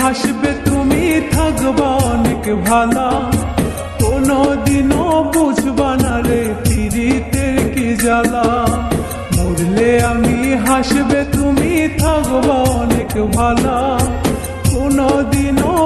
হাসবে, তুমি অনেক ভালা। কোনো দিনও বুঝবা না রে মরলে আমি হাসবে, তুমি অনেক ভালা। কোনো দিনও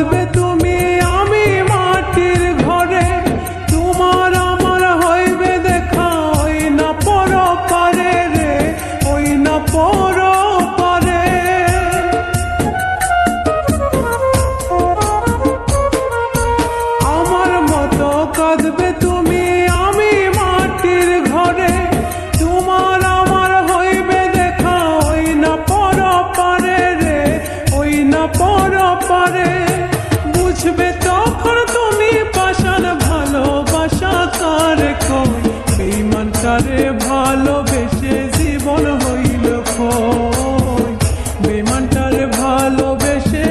কাঁদবে তুমি, আমি মাটির ঘরে। তোমার আমার হইবে দেখা, ওই না পর পারে রে, ওই না পর পারে আমার মতো কাঁদবে তুমি, আমি মাটির ঘরে। তোমার আমার হইবে দেখা, ওই না পর পারে রে, ওই না পর পারে বুঝবে তখন তুমি পাশান ভালোবাসা তার কই বেইমান তারে ভালোবেসে জীবন হইল কই বেইমান তারে ভালোবেসে